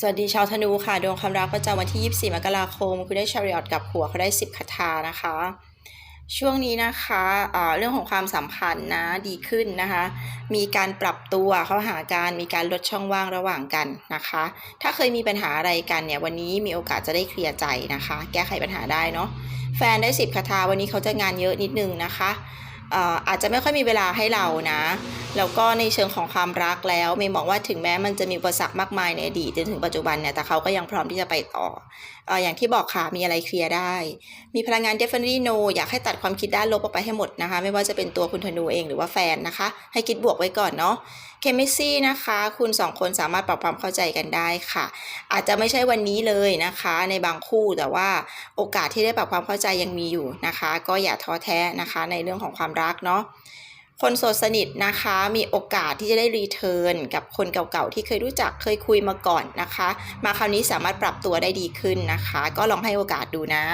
สวัสดีชาวธนูค่ะ ดวงความรักประจำวันที่ 24 มกราคม คุณได้ชาริออตกับหัวเขาได้ 10คาถานะคะ ช่วงนี้นะคะเอ่อเรื่องของความสัมพันธ์นะดีขึ้นนะคะ มีการปรับตัวเข้าหากันมีการลดช่องว่างระหว่างกันนะคะ ถ้าเคยมีปัญหาอะไรกันเนี่ยวันนี้มีโอกาสจะได้เคลียร์ใจนะคะ แก้ไขปัญหาได้เนาะแฟนได้ 10คาถาวันนี้เขาจะงานเยอะนิดนึงนะคะ อาจจะไม่ค่อยมีเวลาให้เรานะ แล้วก็ในเชิงของความรักแล้วเมย์มองว่าถึงแม้มันจะมีอุปสรรคมากมายในอดีตจนถึงปัจจุบันเนี่ยแต่เขาก็ยังพร้อมที่จะไปต่อเอ่ออย่างที่บอกค่ะมีอะไรเคลียร์ได้ มีพลังงาน definitely no อยากให้ตัดความคิดด้านลบออกไปให้หมดนะคะ ไม่ว่าจะเป็นตัวคุณธนูเองหรือว่าแฟนนะคะ ให้คิดบวกไว้ก่อนเนาะ เคมิซี่นะคะ คุณสองคนสามารถปรับความเข้าใจกันได้ค่ะ อาจจะไม่ใช่วันนี้เลยนะคะ ในบางคู่แต่ว่าโอกาสที่ได้ปรับความเข้าใจยังมีอยู่นะคะ ก็อย่าท้อแท้นะคะในเรื่องของความรักเนาะคนโสดสนิทนะคะมีโอกาสที่จะได้รีเทิร์นกับคนเก่าๆที่เคยรู้จักเคยคุยมาก่อนนะคะ มาคราวนี้สามารถปรับตัวได้ดีขึ้นนะคะ ก็ลองให้โอกาสดูนะ